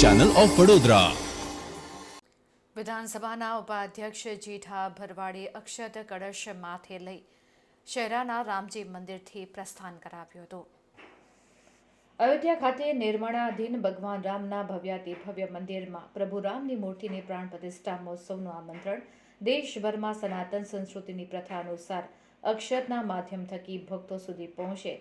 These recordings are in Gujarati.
ચેનલ ઓફ વડોદરા વિધાનસભાના ઉપાધ્યક્ષ જીઠા ભરવાડે અક્ષત કળશ માથે લઈ શહેરાના રામજી મંદિરથી પ્રસ્થાન કરાવ્યું હતું. અયોધ્યા ખાતે નિર્માણાધીન ભગવાન રામના ભવ્યાતિ ભવ્ય મંદિરમાં પ્રભુ રામની મૂર્તિની પ્રાણ પ્રતિષ્ઠા મહોત્સવનું આમંત્રણ દેશભરમાં સનાતન સંસ્કૃતિની પ્રથા અનુસાર અક્ષતના માધ્યમ થકી ભક્તો સુધી પહોંચે.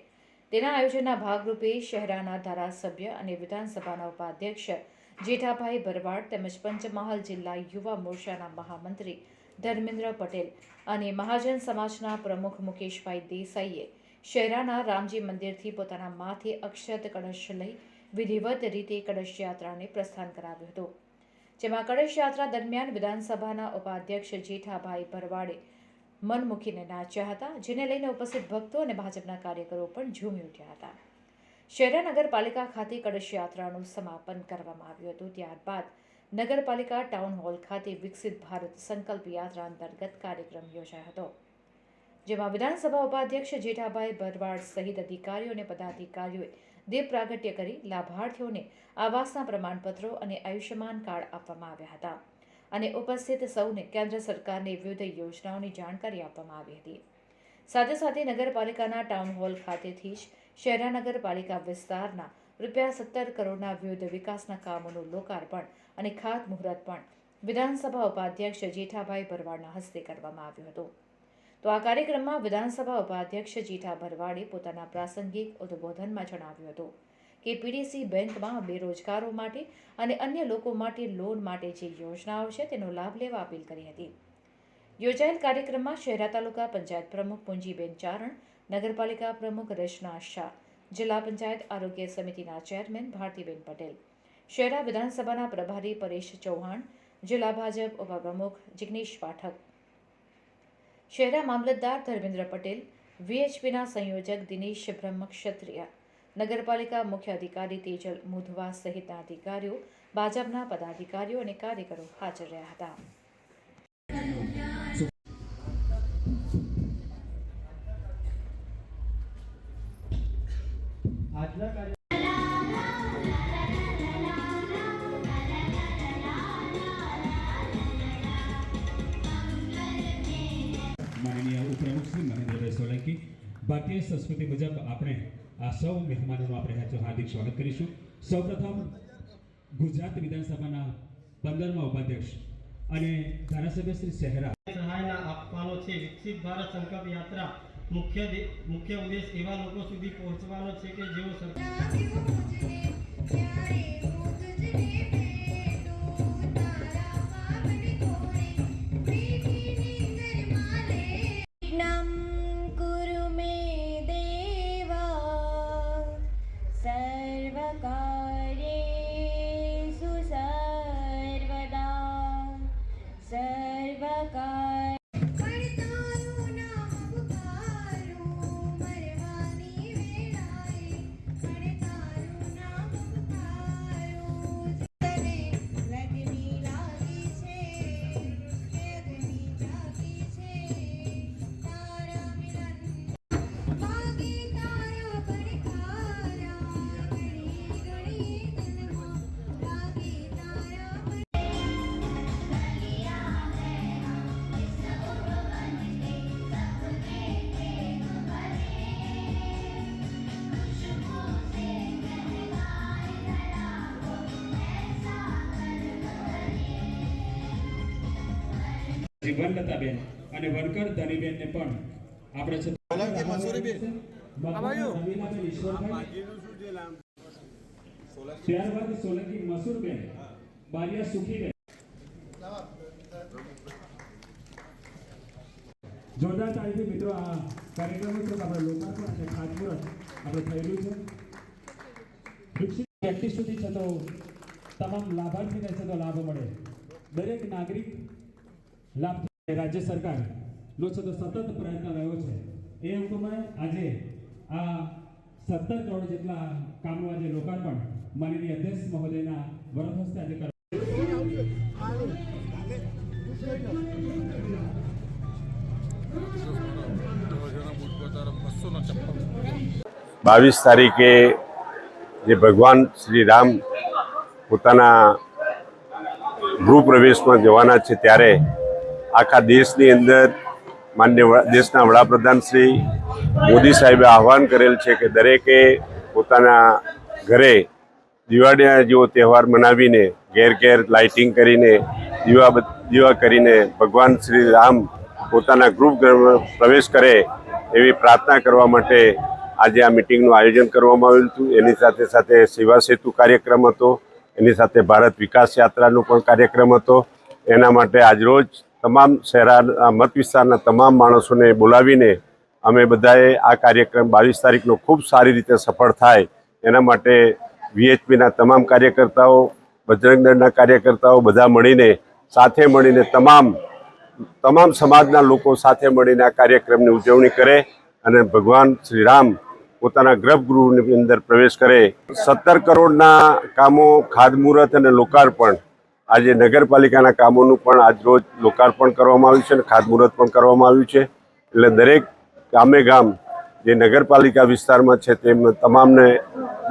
તેના આયોજનના ભાગરૂપે શહેરાના ધારાસભ્ય અને વિધાનસભાના ઉપાધ્યક્ષ જેઠાભાઈ ભરવાડ તેમજ પંચમહાલ જિલ્લા યુવા મોરચાના મહામંત્રી ધર્મેન્દ્ર પટેલ અને મહાજન સમાજના પ્રમુખ મુકેશભાઈ દેસાઈએ શહેરાના રામજી મંદિરથી પોતાના માથે અક્ષત કળશ લઈ વિધિવત રીતે કળશ યાત્રાને પ્રસ્થાન કરાવ્યું હતું. જેમાં કળશ યાત્રા દરમિયાન વિધાનસભાના ઉપાધ્યક્ષ જેઠાભાઈ ભરવાડે મન મૂકીને નાચ્યા હતા, જેને લઈને ઉપસ્થિત ભક્તો અને ભાજપના કાર્યકરો પણ ઝૂમી ઉઠ્યા હતા. શહેરા નગરપાલિકા ખાતે કળશ યાત્રાનું સમાપન કરવામાં આવ્યું હતું. ત્યારબાદ નગરપાલિકા ટાઉન હોલ ખાતે વિકસિત ભારત સંકલ્પ યાત્રા અંતર્ગત કાર્યક્રમ યોજાયો હતો. જેમાં વિધાનસભા ઉપાધ્યક્ષ જેઠાભાઈ ભરવાડ સહિત અધિકારીઓ અને પદાધિકારીઓએ દીપ પ્રાગટ્ય કરી લાભાર્થીઓને આવાસના પ્રમાણપત્રો અને આયુષ્યમાન કાર્ડ આપવામાં આવ્યા હતા અને ઉપસ્થિત સૌને કેન્દ્ર સરકારની વિવિધ યોજનાઓની જાણકારી આપવામાં આવી હતી. સાથે સાથે નગરપાલિકાના ટાઉન હોલ ખાતેથી જ શહેરા નગરપાલિકા વિસ્તારના રૂપિયા સત્તર કરોડના વિવિધ વિકાસના કામોનું લોકાર્પણ અને ખાતમુહૂર્ત પણ વિધાનસભા ઉપાધ્યક્ષ જેઠાભાઈ ભરવાડના હસ્તે કરવામાં આવ્યું હતું. તો આ કાર્યક્રમમાં વિધાનસભા ઉપાધ્યક્ષ જીઠા ભરવાડે પોતાના પ્રાસંગિક ઉદ્બોધનમાં જણાવ્યું હતું કે પીડીસી બેંકમાં બેરોજગારો માટે અને અન્ય લોકો માટે લોન માટે જે યોજનાઓ છે તેનો લાભ લેવા અપીલ કરી હતી. યોજાયેલ કાર્યક્રમમાં શહેરા તાલુકા પંચાયત પ્રમુખ પુંજીબેન ચારણ નગરપાલિકા પ્રમુખ રચના શાહ, જિલ્લા પંચાયત આરોગ્ય સમિતિના ચેરમેન ભારતીબેન પટેલ, શહેરા વિધાનસભાના પ્રભારી પરેશ ચૌહાણ, જિલ્લા ભાજપ ઉપપ્રમુખ જિગ્નેશ પાઠક. શહેરા મામલતદાર ધર્મેન્દ્ર પટેલ, વીએચપીના સંયોજક દિનેશ બ્રહ્મ ક્ષત્રિય નગરપાલિકા મુખ્ય અધિકારી તેજલ મુધવા સહિતના અધિકારીઓ, ભાજપના પદાધિકારીઓ અને કાર્યકરો હાજર રહ્યા હતા. ભારતીય સંસ્કૃતિ મુજબ આપણે આ સૌ મહેમાનોનું આપણે હાર્દિક સ્વાગત કરીશું. સૌપ્રથમ ગુજરાત વિધાનસભાના પંદરમા ઉપાધ્યક્ષ અને ધારાસભ્ય શ્રી સહેરા. સહાયના આપવાનો છે. વિકસિત ભારત સંકલ્પ યાત્રા મુખ્ય મુખ્ય ઉદ્દેશ એવા લોકો સુધી પહોંચવાનો છે કે જેઓ સરકાર શ્રી વનલતાબેન અને વનકર ધનીબેનને પણ આપણે છે ત્યારબાદ સોલંકી મસૂરબેન બારિયા સુખીબેન. જોરદાર તારીખથી મિત્રો આ કાર્યક્રમ છે આપણે લોકાર્પણ અને ખાતમુહૂર્ત આપણે થયેલું છે. વિકસિત વ્યક્તિ સુધી છે તો તમામ લાભાર્થીને છે તો લાભ મળે. દરેક નાગરિક લાભ રાજ્ય સરકાર. નો છે તો સતત પ્રયત્ન રહ્યો છે. એ હુકમે આજે આ સત્તર કરોડ જેટલા કામનું આજે લોકાર્પણ માનનીય અધ્યક્ષ મહોદયના વરદ હસ્તે આજે બાવીસ તારીખે જે ભગવાન શ્રી રામ પોતાના ગૃહ પ્રવેશમાં જવાના છે ત્યારે આખા દેશની અંદર માન્ય દેશના વડાપ્રધાન શ્રી મોદી સાહેબે આહવાન કરેલ છે કે દરેકે પોતાના ઘરે દિવાળીના જેવો તહેવાર મનાવીને ઘેર ઘેર લાઇટિંગ કરીને, દીવા દીવા કરીને ભગવાન શ્રી રામ પોતાના ગૃહ પ્રવેશ કરે એવી પ્રાર્થના કરવા માટે આજે આ મિટિંગનું આયોજન કરવામાં આવ્યું હતું. એની સાથે સાથે સેવા સેતુ કાર્યક્રમ હતો. એની સાથે ભારત વિકાસ યાત્રાનો પણ કાર્યક્રમ હતો. એના માટે આજરોજ તમામ શહેરા મત વિસ્તારના તમામ માણસોને બોલાવીને અમે બધાએ આ કાર્યક્રમ બાવીસ તારીખનો ખૂબ સારી રીતે સફળ થાય એના માટે વીએચપીના તમામ કાર્યકર્તાઓ બજરંગ દળના કાર્યકર્તાઓ બધા મળીને સાથે મળીને તમામ તમામ સમાજના લોકો સાથે મળીને આ કાર્યક્રમની ઉજવણી કરે અને ભગવાન શ્રી રામ પોતાના ગર્ભગૃહની અંદર પ્રવેશ કરે. સત્તર કરોડના કામો ખાદમુહૂર્ત અને લોકાર્પણ આજે નગરપાલિકાના કામોનું પણ આજ રોજ લોકાર્પણ કરવામાં આવ્યું છે અને ખાતમુહૂર્ત પણ કરવામાં આવ્યું છે. એટલે દરેક ગામે ગામ જે નગરપાલિકા વિસ્તારમાં છે તેમ તમામને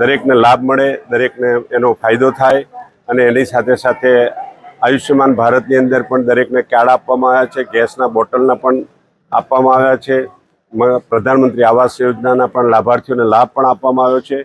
દરેકને લાભ મળે, દરેકને એનો ફાયદો થાય અને એની સાથે સાથે આયુષ્યમાન ભારતની અંદર પણ દરેકને કાર્ડ આપવામાં આવ્યા છે, ગેસના બોટલના પણ આપવામાં આવ્યા છે પ્રધાનમંત્રી આવાસ યોજનાના પણ લાભાર્થીઓને લાભ પણ આપવામાં આવ્યો છે.